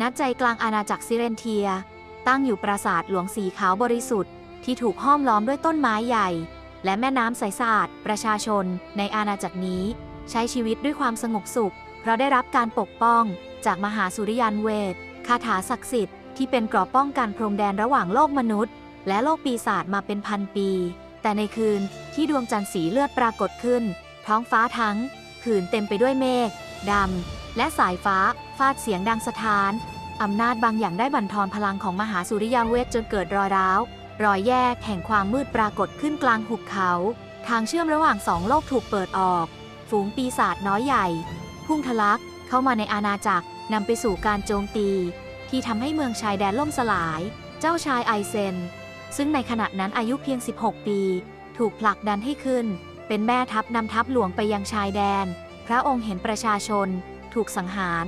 ณใจกลางอาณาจักรซิเรนเทีย ตั้งอยู่ปราสาทหลวงสีขาวบริสุทธิ์ที่ถูกห้อมล้อมด้วยต้นไม้ใหญ่ และแม่น้ำใสสะอาดประชาชนในอาณาจักรนี้ ใช้ชีวิตด้วยความสงบสุข เพราะได้รับการปกป้อง จากมหาสุริยันเวทคาถาศักดิ์สิทธิ์ที่เป็นกราะป้องกันพรมแดนระหว่างโลกมนุษย์ และโลกปีศาจมาเป็นพันปี แต่ในคืนที่ดวงจันทร์สีเลือดปรากฏขึ้น ท้องฟ้าทั้งผืนเต็มไปด้วยเมฆดำ และสายฟ้า ฟาดเสียงดังสะท้าน อำนาจบางอย่างได้บั่นทอนพลังของมหาสุริยเวทจนเกิดรอยร้าว รอยแยกแห่งความมืดปรากฏขึ้นกลางหุบเขา ทางเชื่อมระหว่างสองโลกถูกเปิดออก ฝูงปีศาจน้อยใหญ่ พุ่งทะลักเข้ามาในอาณาจักรนำไปสู่การโจมตี ที่ทำให้เมืองชายแดนล่มสลาย เจ้าชายไอเซน ซึ่งในขณะนั้นอายุเพียง 16 ปี ถูกผลักดันให้ขึ้น เป็นแม่ทัพนำทัพหลวงไปยังชายแดน พระองค์เห็นประชาชน ถูกสังหาร